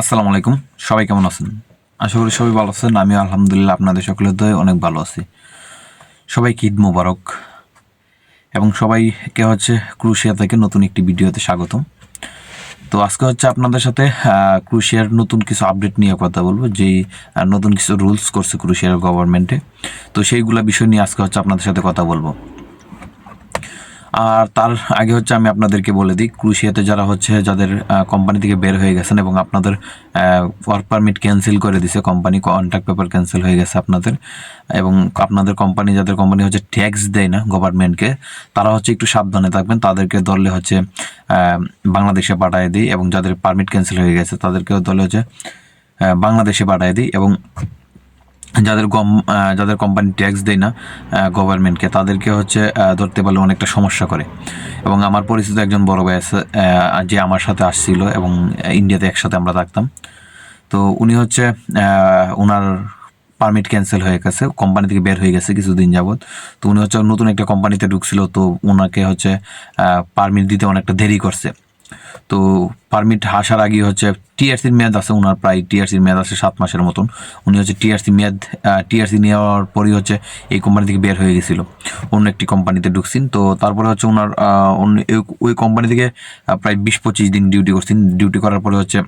আসসালামু আলাইকুম। সবাই কেমন আছেন? আশা করি সবাই ভালো আছেন। আমি আলহামদুলিল্লাহ আপনাদের সকলের দয়ে অনেক ভালো আছি। সবাইকে ঈদ মোবারক। এবং সবাইকে হচ্ছে ক্রুশিয়া থেকে নতুন একটি ভিডিওতে স্বাগতম। তো আজকে হচ্ছে আপনাদের সাথে ক্রুশিয়ার নতুন কিছু আপডেট নিয়ে কথা বলব। যেই নতুন কিছু রুলস করছে ক্রুশিয়ার গভর্নমেন্টে তো সেইগুলো বিষয় নিয়ে আজকে হচ্ছে আপনাদের সাথে কথা বলব। আর তার আগে হচ্ছে আমি আপনাদেরকে বলে দিই, ক্রুশিয়াতে যারা হচ্ছে যাদের কোম্পানি থেকে বের হয়ে গেছেন এবং আপনাদের ওয়ার্ক পারমিট ক্যান্সেল করে দিছে কোম্পানি কন্ট্রাক্ট পেপার ক্যান্সেল হয়ে গেছে আপনাদের, এবং আপনাদের কোম্পানি যাদের কোম্পানি হচ্ছে ট্যাক্স দেয় না গভর্নমেন্টকে তারা হচ্ছে একটু সাবধানে থাকবেন। তাদেরকে ধরলে হচ্ছে বাংলাদেশে পাঠায় দিই এবং যাদের পারমিট ক্যান্সেল হয়ে গেছে তাদেরকেও ধরলে হচ্ছে বাংলাদেশে পাঠায় দিই এবং যাদের গম যাদের কোম্পানি ট্যাক্স দেয় না গভর্নমেন্টকে তাদেরকে হচ্ছে ধরতে পারলে অনেকটা সমস্যা করে। এবং আমার পরিচিত একজন বড় ভাই আছে যে আমার সাথে আসছিল এবং ইন্ডিয়াতে একসাথে আমরা থাকতাম। তো উনি হচ্ছে ওনার পারমিট ক্যান্সেল হয়ে গেছে কোম্পানি থেকে বের হয়ে গেছে কিছুদিন যাবত তো উনি হচ্ছে নতুন একটা কোম্পানিতে ঢুকছিল, তো ওনাকে হচ্ছে পারমিট দিতে অনেকটা দেরি করছে। তো পারমিট আসার আগে হচ্ছে টিআরসির মেয়াদ আছে ওনার প্রায় টিআরসির মেয়াদ আছে সাত মাসের মতন। উনি হচ্ছে টিআরসি মেয়াদ টিআরসি নেওয়ার পরই হচ্ছে এই কোম্পানি থেকে বের হয়ে গেছিল। অন্য একটি কোম্পানিতে ঢুকছেন। তো তারপরে হচ্ছে ওনার ওই- কোম্পানি থেকে প্রায় বিশ পঁচিশ দিন ডিউটি করছেন। ডিউটি করার পরে হচ্ছে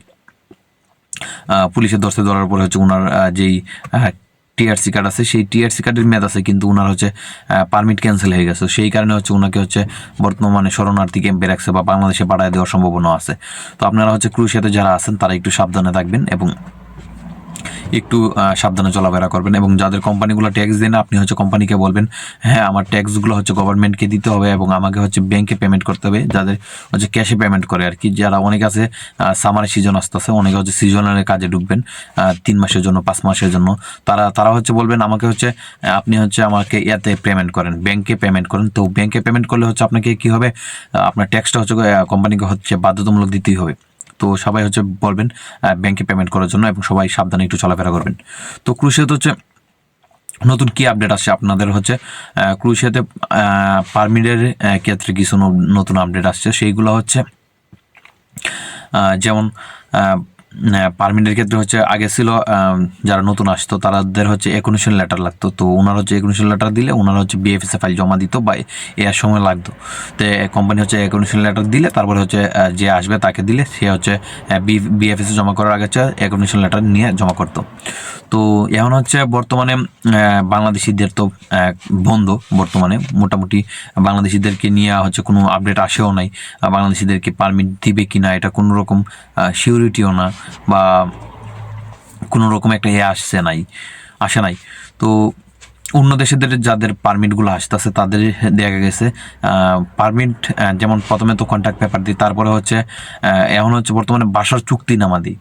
পুলিশের দর্শে ধরার পরে হচ্ছে ওনার যেই টিআরসি কার্ড আছে। সেই টিআরসি কার্ডের মেয়াদ আছে, কিন্তু ওনার হচ্ছে পারমিট ক্যান্সেল হয়ে গেছে। সেই কারণে হচ্ছে ওনাকে হচ্ছে বর্তমানে শরণার্থী ক্যাম্পে রাখছে বা বাংলাদেশে পাঠায় দেওয়ার সম্ভাবনা আছে। তো আপনারা হচ্ছে ক্রুশিয়াতে যারা আছেন, তারা একটু সাবধানে থাকবেন এবং একটু সাবধানে চলাফেরা করবেন এবং যাদের কোম্পানিগুলো ট্যাক্স দেন আপনি হচ্ছে কোম্পানিকে বলবেন হ্যাঁ আমার ট্যাক্সগুলো হচ্ছে গভর্নমেন্টকে দিতে হবে এবং আমাকে হচ্ছে ব্যাংকে পেমেন্ট করতে হবে। যাদের হচ্ছে ক্যাশে পেমেন্ট করে আর কি। যারা অনেক আছে সামারের সিজন আসতেছে, অনেকে হচ্ছে সিজনালের কাজে ঢুকবেন তিন মাসের জন্য, পাঁচ মাসের জন্য। তারা তারা হচ্ছে বলবেন, আমাকে হচ্ছে, আপনি হচ্ছে আমাকে ইয়াতে পেমেন্ট করেন ব্যাংকে পেমেন্ট করেন। তো ব্যাংকে পেমেন্ট করলে হচ্ছে আপনাকে কি হবে আপনার ট্যাক্সটা হচ্ছে কোম্পানিকে হচ্ছে বাধ্যতামূলক দিতেই হবে। তো সবাই হচ্ছে বলবেন ব্যাংকে পেমেন্ট করার জন্য এবং সবাই সাবধানে একটু চলাফেরা করবেন। তো ক্রুশিয়াতে হচ্ছে নতুন কি আপডেট আসছে? আপনাদের হচ্ছে ক্রুশিয়াতে পারমিটের ক্ষেত্রে কিছু নতুন আপডেট আসছে। সেইগুলো হচ্ছে যেমন পারমিটের ক্ষেত্রে হচ্ছে আগে ছিল যারা নতুন আসতো তাদের হচ্ছে একনিশন লেটার লাগতো। তো ওনার হচ্ছে একনিশন লেটার দিলে ওনার হচ্ছে বিএফএস ফাইল জমা দিত বা এর সময় লাগতো। তো কোম্পানি হচ্ছে একনিশন লেটার দিলে, তারপরে হচ্ছে যে আসবে তাকে দিলে সে হচ্ছে বিএফএস জমা করার আগে হচ্ছে একনিশন লেটার নিয়ে জমা করতো। তো এখন হচ্ছে বর্তমানে বাংলাদেশিদের তো বন্ধ বর্তমানে। মোটামুটি বাংলাদেশিদেরকে নিয়ে হচ্ছে কোনো আপডেট আসেও নাই। বাংলাদেশিদেরকে পারমিট দিবে কিনা, এটা কোনো রকম সিউরিটিও না। বা কোনো রকম একটা ইয়ে আসছে নাই, আসে নাই। তো অন্য দেশেদের যাদের পারমিটগুলো আসতেছে, তাদের দেখা গেছে পারমিট যেমন প্রথমে তো কন্ট্যাক্ট পেপার দিই, তারপরে হচ্ছে এখন হচ্ছে বর্তমানে বাসার চুক্তিনামা দিই।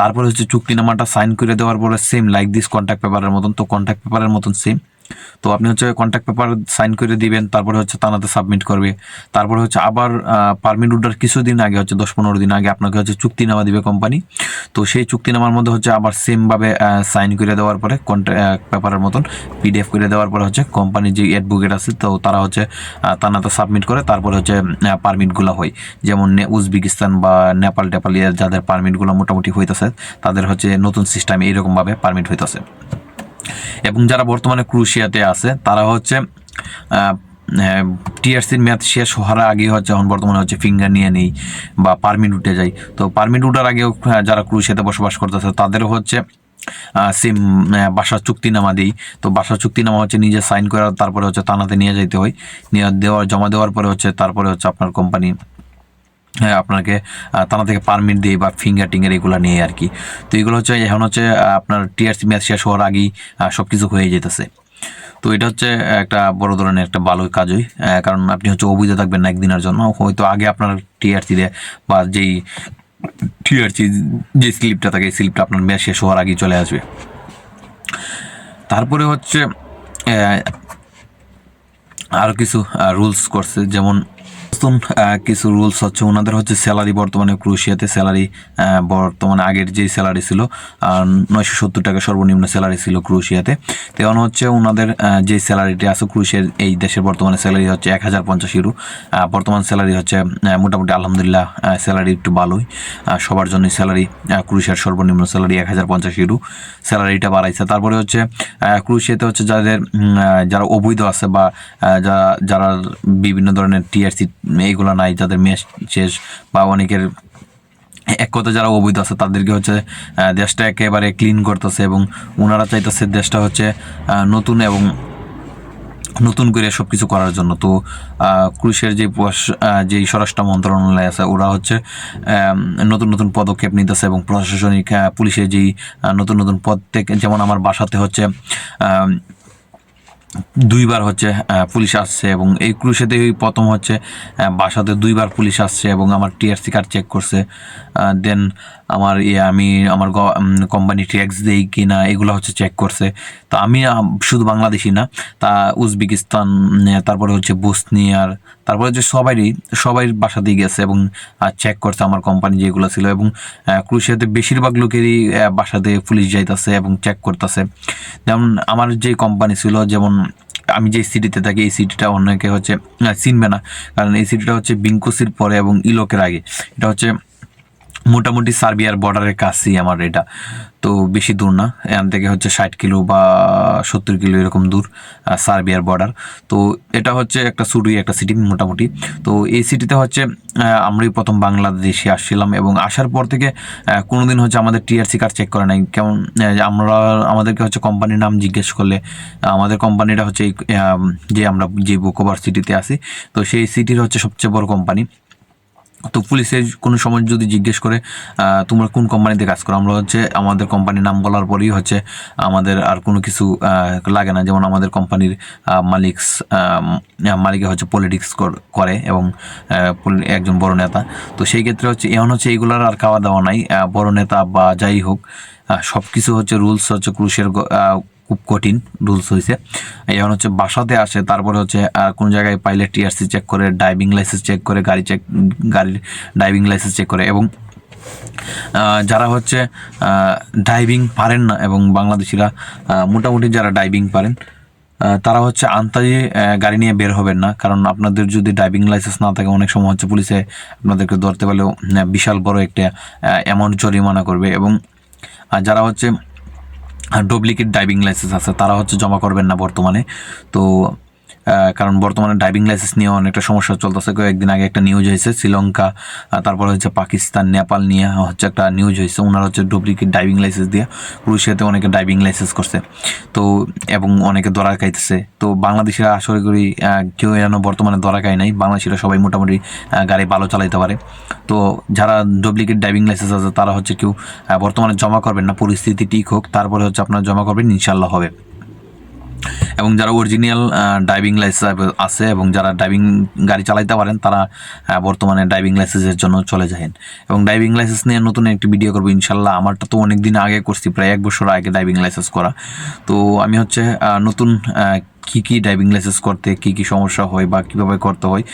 তারপরে হচ্ছে চুক্তিনামাটা সাইন করে দেওয়ার পরে সেম লাইক দিস কন্ট্যাক্ট পেপারের মতন, তো কন্ট্যাক্ট পেপারের মতন সেম তো আপনি হচ্ছে কন্ট্যাক্ট পেপার সাইন করে দিবেন, তারপরে হচ্ছে তানাতে সাবমিট করবে। তারপরে হচ্ছে আবার পারমিট উঠার কিছুদিন আগে, হচ্ছে দশ পনেরো দিন আগে আপনাকে হচ্ছে চুক্তিনামা দিবে কোম্পানি তো সেই চুক্তিনামার মধ্যে হচ্ছে আবার সেমভাবে সাইন করে দেওয়ার পরে কন্ট্যাক্ট পেপারের মতন পিডিএফ করে দেওয়ার পরে হচ্ছে কোম্পানির যে অ্যাডভোকেট আছে, তো তারা হচ্ছে তানাতে সাবমিট করে, তারপরে হচ্ছে পারমিটগুলো হয়। যেমন উজবেকিস্তান বা নেপাল টেপাল যাদের পারমিটগুলো মোটামুটি হইতেছে, তাদের হচ্ছে নতুন সিস্টেমে এইরকমভাবে পারমিট হইতেছে। এবং যারা বর্তমানে ক্রুশিয়াতে আছে, তারা হচ্ছে টিআরসির মেয়াদ শেষ হওয়ার আগে হচ্ছে, এখন বর্তমানে হচ্ছে ফিঙ্গার নিয়ে নেই বা পারমিট উঠে যায়। তো পারমিট উঠার আগেও যারা ক্রুশিয়াতে বসবাস করতেছে, তাদেরও হচ্ছে সেম বাসার চুক্তিনামা দিই। তো বাসার চুক্তিনামা হচ্ছে নিজে সাইন করা, তারপরে হচ্ছে থানাতে নিয়ে যাইতে হয়। নিয়ে দেওয়ার, জমা দেওয়ার পরে হচ্ছে, তারপরে হচ্ছে আপনার কোম্পানি আপনাকে আহ, থানা থেকে পারমিট দিয়ে বা ফিঙ্গার টিঙ্গার এগুলো নিয়ে আর কি। তো এগুলো হচ্ছে এখন হচ্ছে আপনার টিআরসি ম্যাচ শেষ হওয়ার আগেই সব কিছু হয়ে যেতেছে। তো এটা হচ্ছে একটা বড় ধরনের একটা ভালো কাজই কারণ আপনি হচ্ছে অবৈধ থাকবেন না একদিনের জন্য। হয়তো আগে আপনার টিআরসি দিয়ে বা যেই টিআরসি যে স্লিপটা থাকে এই স্লিপটা আপনার ম্যাচ শেষ হওয়ার আগেই চলে আসবে। তারপরে হচ্ছে আরও কিছু রুলস করছে। যেমন নতুন কিছু রুলস হচ্ছে, ওনাদের হচ্ছে স্যালারি বর্তমানে ক্রুশিয়াতে স্যালারি বর্তমানে আগের যে স্যালারি ছিল নয়শো সত্তর টাকা সর্বনিম্ন স্যালারি ছিল ক্রুশিয়াতে তেমন হচ্ছে ওনাদের যে স্যালারিটি আছে ক্রুশিয়ার এই দেশের বর্তমানে স্যালারি হচ্ছে এক হাজার পঞ্চাশ ইউরো বর্তমান স্যালারি হচ্ছে মোটামুটি আলহামদুলিল্লাহ স্যালারি একটু ভালোই। সবার জন্য স্যালারি ক্রুশিয়ার সর্বনিম্ন স্যালারি এক হাজার পঞ্চাশ ইউরো স্যালারিটা বাড়াইছে। তারপরে হচ্ছে ক্রুশিয়াতে হচ্ছে যাদের যারা অবৈধ আছে বা যারা যারা বিভিন্ন ধরনের টিআরসি এইগুলো নাই, যাদের মেশ শেষ বা অনেকের এক কথা যারা অবৈধ আছে, তাদেরকে হচ্ছে দেশটা একেবারে ক্লিন করতেছে এবং ওনারা চাইতেছে দেশটা হচ্ছে নতুন এবং নতুন করে সব কিছু করার জন্য। তো ক্রুশের যে যেই স্বরাষ্ট্র মন্ত্রণালয় আছে, ওরা হচ্ছে নতুন নতুন পদক্ষেপ নিতেছে এবং প্রশাসনিক পুলিশের যেই নতুন নতুন পদ যেমন আমার বাসাতে হচ্ছে দুইবার হচ্ছে পুলিশ আসছে এবং এই ক্রুশেতে প্রথম হচ্ছে বাসাতে দুইবার পুলিশ আসছে এবং আমার টিআরসি কার্ড চেক করছে। দেন আমার ইয়ে আমি আমার কোম্পানি ট্যাক্স দেই কি না এগুলো হচ্ছে চেক করছে। তা আমি শুধু বাংলাদেশি না, তা উজবেকিস্তান, তারপরে হচ্ছে বসনিয়ার তারপরে যে সবারই সবাই দিয়ে গেছে এবং চেক করছে আমার কোম্পানি যেগুলো ছিল এবং ক্রুশিয়াতে বেশিরভাগ লোকেরই বাসা বাসাতে পুলিশ যাইতেছে এবং চেক করতেছে। যেমন আমার যে কোম্পানি ছিল, যেমন আমি যে সিটিতে থাকি, এই সিটিটা অনেকে হচ্ছে চিনবে না। কারণ এই সিটিটা হচ্ছে বিঙ্কোসির পরে এবং ইলোকের আগে। এটা হচ্ছে মোটামুটি সার্বিয়ার বর্ডারের কাছেই আমার এটা। তো বেশি দূর না এখান থেকে হচ্ছে ষাট কিলো বা সত্তর কিলো এরকম দূর সার্বিয়ার বর্ডার তো এটা হচ্ছে একটা সুরুই একটা সিটি মোটামুটি। তো এই সিটিতে হচ্ছে আমরাই প্রথম বাংলাদেশে আসছিলাম এবং আসার পর থেকে আহ, কোনোদিন হচ্ছে আমাদের টিআরসি কার্ড চেক করে নাই। কেমন আমরা আমাদেরকে হচ্ছে কোম্পানির নাম জিজ্ঞেস করলে আমাদের কোম্পানিটা হচ্ছে যে আমরা যে বুকোবার সিটিতে আসি তো সেই সিটির হচ্ছে সবচেয়ে বড় কোম্পানি তো পুলিশের কোনো সময় যদি জিজ্ঞেস করে তোমরা কোন কোম্পানিতে কাজ করো? আমরা হচ্ছে আমাদের কোম্পানির নাম বলার পরেই হচ্ছে আমাদের আর কোনো কিছু লাগে না। যেমন আমাদের কোম্পানির মালিক মালিকে হচ্ছে পলিটিক্স করে এবং একজন বড় নেতা। তো সেই ক্ষেত্রে হচ্ছে এমন হচ্ছে এইগুলার আর খাওয়া দাওয়া নাই বড় নেতা বা যাই হোক সব কিছু হচ্ছে রুলস হচ্ছে ক্রুশের খুব কঠিন রুলস হয়েছে এখন হচ্ছে বাসাতে আসে, তারপরে হচ্ছে কোন জায়গায় পাইলে টিআরসি চেক করে ড্রাইভিং লাইসেন্স চেক করে, গাড়ি চেক গাড়ির ড্রাইভিং লাইসেন্স চেক করে এবং যারা হচ্ছে ড্রাইভিং পারেন না এবং বাংলাদেশিরা মোটামুটি যারা ড্রাইভিং পারেন তারা হচ্ছে আন্তাজে গাড়ি নিয়ে বের হবেন না। কারণ আপনাদের যদি ড্রাইভিং লাইসেন্স না থাকে, অনেক সময় হচ্ছে পুলিশে আপনাদেরকে ধরতে পারলেও বিশাল বড় একটা অ্যামাউন্ট জরিমানা করবে এবং যারা হচ্ছে ডুপ্লিকেট ড্রাইভিং লাইসেন্স আছে তারা হচ্ছে জমা করবেন না বর্তমানে। তো কারণ বর্তমানে ড্রাইভিং লাইসেন্স নিয়ে অনেকটা সমস্যা চলতেছে। কয়েকদিন আগে একটা নিউজ হয়েছে শ্রীলঙ্কা তারপর হচ্ছে পাকিস্তান, নেপাল নিয়ে হচ্ছে একটা নিউজ হয়েছে। ওনারা হচ্ছে ডুপ্লিকেট ড্রাইভিং লাইসেন্স দিয়ে ক্রুশিয়াতে অনেকে ড্রাইভিং লাইসেন্স করছে। তো, এবং অনেকে দরা খাইতেছে। তো বাংলাদেশিরা আশা করি কেউ যেন বর্তমানে দরা খায় নাই। বাংলাদেশিরা সবাই মোটামুটি গাড়ি ভালো চালাইতে পারে। তো যারা ডুপ্লিকেট ড্রাইভিং লাইসেন্স আছে, তারা হচ্ছে কেউ বর্তমানে জমা করবেন না। পরিস্থিতি ঠিক হোক, তারপরে হচ্ছে আপনারা জমা করবেন ইনশাল্লাহ হবে। এবং যারা অরিজিনাল ড্রাইভিং লাইসেন্স আছে এবং যারা ড্রাইভিং গাড়ি চালাইতে পারেন, তারা বর্তমানে ড্রাইভিং লাইসেন্সের জন্য চলে যাবেন এবং ড্রাইভিং লাইসেন্স নিয়ে নতুন একটি ভিডিও করব ইনশাল্লাহ। আমারটা তো অনেক দিন আগে করছি, প্রায় এক বছর আগে ড্রাইভিং লাইসেন্স করা। তো আমি হচ্ছে নতুন কি কি ড্রাইভিং লাইসেন্স করতে, কি কি সমস্যা হয় বা কীভাবে করতে হয়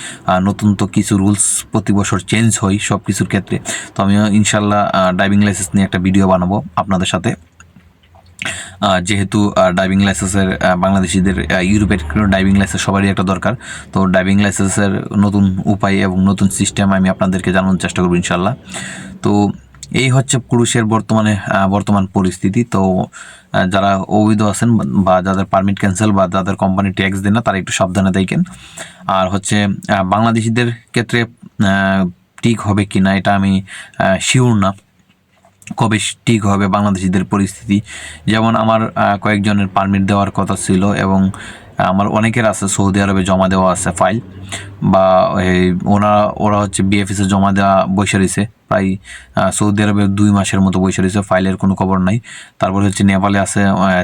নতুন তো কিছু রুলস প্রতি বছর চেঞ্জ হয় সব কিছুর ক্ষেত্রে। তো আমি ইনশাল্লাহ ড্রাইভিং লাইসেন্স নিয়ে একটা ভিডিও বানাবো আপনাদের সাথে। যেহেতু ড্রাইভিং লাইসেন্সের বাংলাদেশিদের ইউরোপের ড্রাইভিং লাইসেন্স সবারই একটা দরকার। তো ড্রাইভিং লাইসেন্সের নতুন উপায় এবং নতুন সিস্টেম আমি আপনাদেরকে জানানোর চেষ্টা করব ইনশাল্লাহ তো এই হচ্ছে পুরুষের বর্তমানে বর্তমান পরিস্থিতি। তো যারা অবৈধ আছেন বা যাদের পারমিট ক্যান্সেল বা যাদের কোম্পানি ট্যাক্স দেন না, তারা একটু সাবধানে দেখেন। আর হচ্ছে বাংলাদেশিদের ক্ষেত্রে ঠিক হবে কি না এটা আমি শিওর না। কবে ঠিক হবে বাংলাদেশিদের পরিস্থিতি? যেমন আমার কয়েকজনের পারমিট দেওয়ার কথা ছিল এবং আমার অনেকের আছে, সৌদি আরবে জমা দেওয়া আছে ফাইল বা এই ওরা ওরা হচ্ছে বিএফএসে জমা দেওয়া বসে রয়েছে। প্রায় সৌদি আরবে দুই মাসের মতো বসে রয়েছে ফাইলের কোনো খবর নাই। তারপর হচ্ছে নেপালে আছে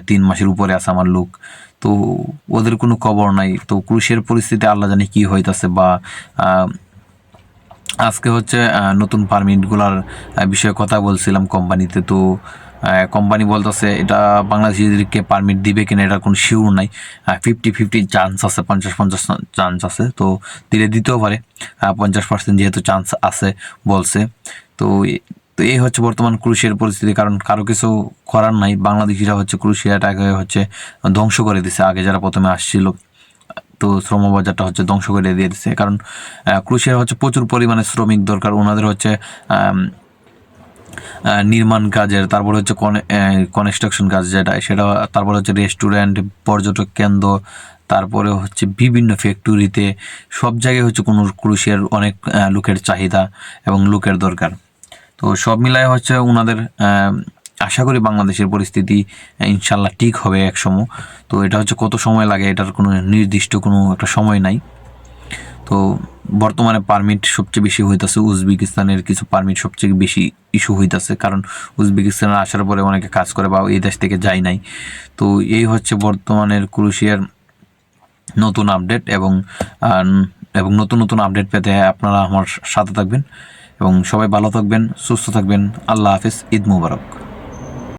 তিন মাসের উপরে আছে আমার লোক। তো ওদের কোনো খবর নাই। তো ক্রুশের পরিস্থিতি আল্লাহ জানে কী হইতাছে বা আজকে হচ্ছে নতুন পারমিটগুলার বিষয়ে কথা বলছিলাম কোম্পানিতে তো কোম্পানি বলতেছে, এটা বাংলাদেশিদেরকে পারমিট দিবে কিনা, এটার কোনো শিওর নাই। ফিফটি ফিফটি চান্স আছে, পঞ্চাশ পঞ্চাশ চান্স আছে। তো, দিলে দিতেও পারে। পঞ্চাশ পার্সেন্ট যেহেতু চান্স আছে, বলছে। তো তো এই হচ্ছে বর্তমান ক্রুশিয়ার পরিস্থিতি। কারণ কারও কিছু করার নাই। বাংলাদেশিরা হচ্ছে ক্রুশিয়াটাকে হচ্ছে ধ্বংস করে দিছে। আগে যারা প্রথমে আসছিল তো শ্রম বাজারটা হচ্ছে ধ্বংস করে দিয়ে দিচ্ছে কারণ ক্রুশিয়ার হচ্ছে প্রচুর পরিমাণে শ্রমিক দরকার, ওনাদের হচ্ছে নির্মাণ কাজের, তারপর হচ্ছে কনস্ট্রাকশন কাজ যেটা, সেটা, তারপর হচ্ছে রেস্টুরেন্ট পর্যটক কেন্দ্র, তারপরে হচ্ছে বিভিন্ন ফ্যাক্টরিতে সব জায়গায় হচ্ছে কোনো ক্রুশিয়ার অনেক লোকের চাহিদা এবং লোকের দরকার। তো সব মিলায় হচ্ছে ওনাদের আশা করি বাংলাদেশের পরিস্থিতি ইনশাল্লাহ ঠিক হবে এক সময় তো এটা হচ্ছে কত সময় লাগে, এটার কোনো নির্দিষ্ট কোনো একটা সময় নাই। তো বর্তমানে পারমিট সবচেয়ে বেশি হইতাছে উজবেকিস্তানের, কিছু পারমিট সবচেয়ে বেশি ইস্যু হইতাছে। কারণ উজবেকিস্তানে আসার পরে অনেকে কাজ করে বা এই দেশ থেকে যায় নাই। তো এই হচ্ছে বর্তমানের ক্রুশিয়ার নতুন আপডেট এবং এবং নতুন নতুন আপডেট পেতে আপনারা আমার সাথে থাকবেন। এবং সবাই ভালো থাকবেন, সুস্থ থাকবেন। আল্লাহ হাফিজ, ঈদ মুবারক।